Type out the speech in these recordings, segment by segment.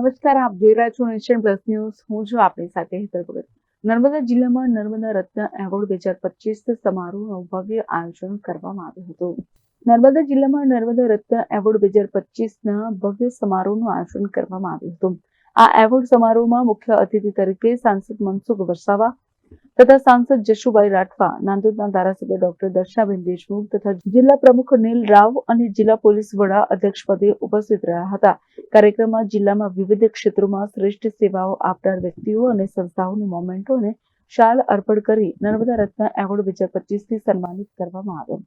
નમસ્કાર, આપ જોઈ રહ્યા છો નેશન પ્લસ ન્યૂઝ હું છું આપની સાથે હેતર ભગત. નર્મદા જિલ્લામાં નર્મદા રત્ન એવોર્ડ બે હજાર પચીસ સમારોહનું ભવ્ય આયોજન કરવામાં આવ્યું હતું. નર્મદા જિલ્લામાં નર્મદા રત્ન એવોર્ડ બે હજાર પચીસના ભવ્ય સમારોહનું આયોજન કરવામાં આવ્યું હતું. આ એવોર્ડ સમારોહમાં મુખ્ય અતિથિ તરીકે સાંસદ મનસુખ વસાવા તથા સાંસદ જશુભાઈ રાઠવા, નાંદોદના ધારાસભ્ય ડોક્ટર દર્શનાબેન દેશમુખ તથા જિલ્લા પ્રમુખ નીલ રાવ અને જિલ્લા પોલીસ વડા અધ્યક્ષ પદે ઉપસ્થિત રહ્યા હતા. કાર્યક્રમમાં જિલ્લામાં વિવિધ ક્ષેત્રોમાં શ્રેષ્ઠ સેવાઓ આપનાર વ્યક્તિઓ અને સંસ્થાઓની મોમેન્ટોને શાલ અર્પણ કરી નર્મદા રત્ન એવોર્ડ બે હજાર પચીસથી સન્માનિત કરવામાં આવ્યો.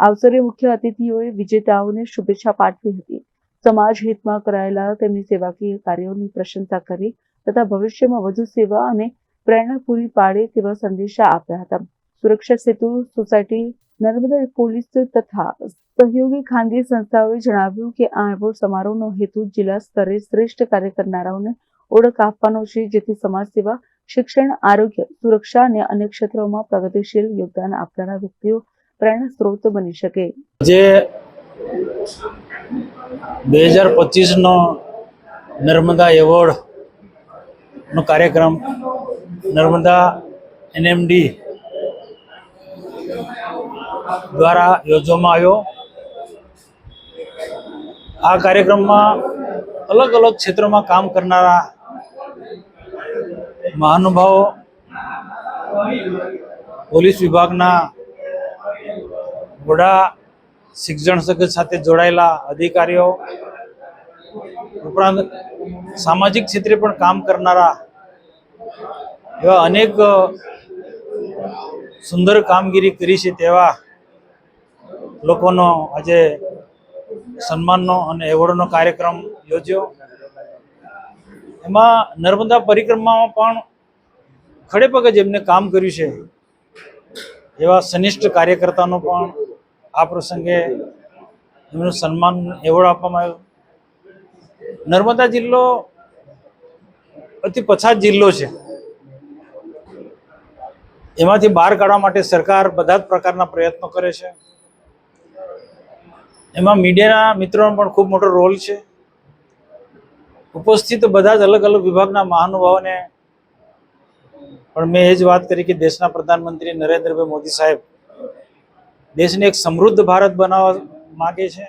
અવસરે મુખ્ય અતિથિઓએ વિજેતાઓને શુભેચ્છા પાઠવી હતી. સમાજ હિતમાં કરાયેલા તેમની સેવાકીય કાર્યોની પ્રશંસા કરી તથા ભવિષ્યમાં વધુ સેવા અને પ્રેરણા પૂરી પાડે તેવા સંદેશા આપ્યા હતા. સુરક્ષા સેતુ સોસાયટી, નર્મદા પોલીસ તથા સહયોગી ખાનગી સંસ્થાઓએ જણાવ્યું કે આ એવોર્ડ સમારોહનો હેતુ જિલ્લા સ્તરે શ્રેષ્ઠ કાર્ય કરનારાઓને ઓળખ આપવાનો છે, જેથી સમાજ સેવા, શિક્ષણ, આરોગ્ય, સુરક્ષા અને અન્ય ક્ષેત્રોમાં પ્રગતિશીલ યોગદાન આપનારા વ્યક્તિઓ પ્રેરણા સ્ત્રોત બની શકે. જે બે હજાર પચીસનો નર્મદા એવોર્ડનો કાર્યક્રમ, નર્મદા એનએમડી દ્વારા યોજવામાં આવ્યો. આ કાર્યક્રમમાં અલગ અલગ ક્ષેત્રોમાં કામ કરનારા મહાનુભાવો, પોલીસ વિભાગના વડા, શિક્ષણ સગત સાથે જોડાયેલા અધિકારીઓ, ઉપરાંત સામાજિક ક્ષેત્રે પણ કામ કરનારા એવા અનેક સુંદર કામગીરી કરી છે તેવા લોકોનો આજે સન્માનનો અને એવોર્ડનો કાર્યક્રમ યોજ્યો. એમાં નર્મદા પરિક્રમામાં પણ ખડે પગે જેમને કામ કર્યું છે, એવા સનિષ્ઠ કાર્યકર્તાનો પણ આ પ્રસંગે એમનું સન્માન એવોર્ડ આપવામાં આવ્યો. નર્મદા જિલ્લો અતિ પછાત જિલ્લો છે. એમાંથી બહાર કાઢવા માટે સરકાર બધા જ પ્રકારના પ્રયત્નો કરે છે. એમાં મીડિયાના મિત્રોનો પણ ખૂબ મોટો રોલ છે. ઉપસ્થિત બધા જ અલગ અલગ વિભાગના મહાનુભાવોને પણ મેં એ જ વાત કરી કે દેશના પ્રધાનમંત્રી નરેન્દ્રભાઈ મોદી સાહેબ દેશને એક સમૃદ્ધ ભારત બનાવવા માગે છે,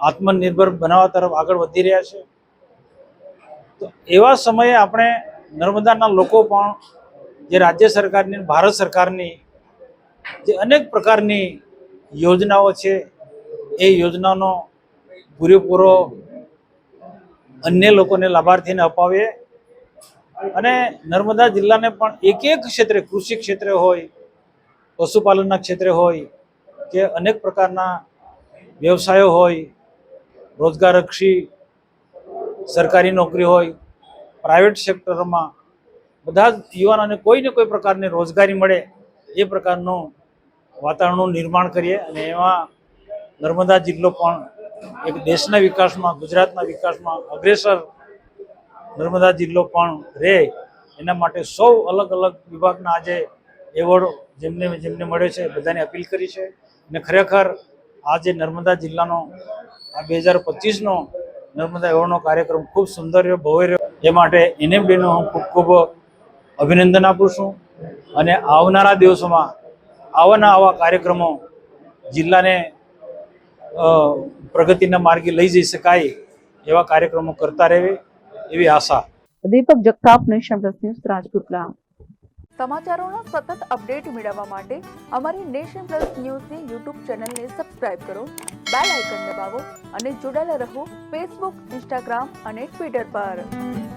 આત્મનિર્ભર બનાવવા તરફ આગળ વધી રહ્યા છે. તો એવા સમયે આપણે નર્મદાના લોકો પણ જે રાજ્ય સરકારની ભારત સરકારની જે અનેક પ્રકારની યોજનાઓ છે એ યોજનાનો પૂરેપૂરો અન્ય લોકોને લાભાર્થીને અપાવીએ. અને નર્મદા જિલ્લાને પણ એક એક ક્ષેત્રે, કૃષિ ક્ષેત્રે હોય, પશુપાલનના ક્ષેત્રે હોય, કે અનેક પ્રકારના વ્યવસાયો હોય, રોજગારક્ષી, સરકારી નોકરી હોય, પ્રાઇવેટ સેક્ટરમાં બધા જ યુવાનોને કોઈ ને કોઈ પ્રકારની રોજગારી મળે એ પ્રકારનું વાતાવરણનું નિર્માણ કરીએ અને એમાં નર્મદા જિલ્લો પણ એક દેશના વિકાસમાં, ગુજરાતના વિકાસમાં અગ્રેસર નર્મદા જિલ્લો પણ રહે. એના માટે સૌ અલગ અલગ વિભાગના આજે એવોર્ડ જેમને જેમને મળ્યો છે, બધાને અપીલ કરી છે. અને ખરેખર આજે નર્મદા જિલ્લાનો, આ બે હજાર પચીસનો નર્મદા એવોર્ડનો કાર્યક્રમ ખૂબ સુંદર રહ્યો, ભવ્ય રહ્યો. એ માટે એનએમડીનો હું ખૂબ ખૂબ અભિનંદન આપું છું. અને આવનારા દિવસોમાં આવાના આવા કાર્યક્રમો જિલ્લાને પ્રગતિના માર્ગે લઈ જઈ શકાય એવા કાર્યક્રમો કરતા રહેવે એવી આશા. Deepak Jagtap nation plus news Rajpipla સમાચારોના સતત અપડેટ મેળવવા માટે અમારી નેશન પ્લસ ન્યૂઝની યુટ્યુબ ચેનલને સબસ્ક્રાઇબ કરો બેલ આઇકન દબાવો અને જોડાયેલા રહો ફેસબુક ઇન્સ્ટાગ્રામ અને ટ્વિટર પર.